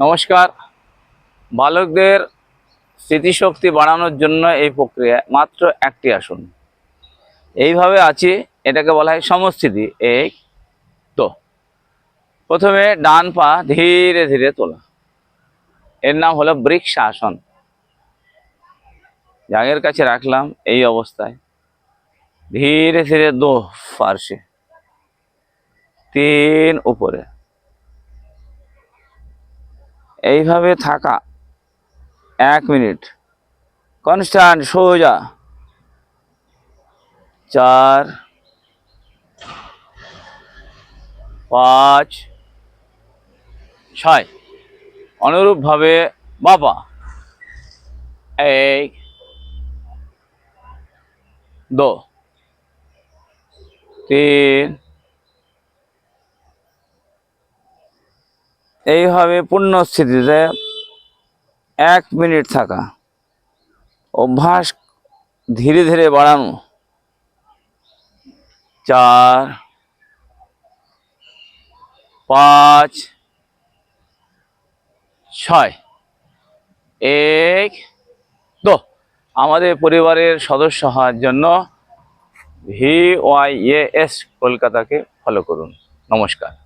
নমস্কার। বালকদের স্মৃতিশক্তি বাড়ানোর জন্য এই প্রক্রিয়া মাত্র একটি আসন। এইভাবে আছি, এটাকে বলা হয় সমস্থিতি, এই তো। প্রথমে ডান পা ধীরে ধীরে তোলা। এর নাম হলো বৃক্ষ আসন জাগের কাছে রাখলাম এই অবস্থায়। ধীরে ধীরে দো পার্শ্বে তিন উপরে। এইভাবে থাকা। এক মিনিট। কনস্ট্যান্ট সোজা। চার পাঁচ ছয়। অনুরূপভাবে বাবা। এক দো। তিন এইভাবে পূর্ণ স্থিতিতে এক মিনিট থাকা। অভ্যাস ধীরে ধীরে বাড়ানো। চার, পাঁচ, ছয়। এক, দো। আমাদের পরিবারের সদস্য হওয়ার জন্য ভি ওয়াই এস কলকাতাকে ফলো করুন। নমস্কার।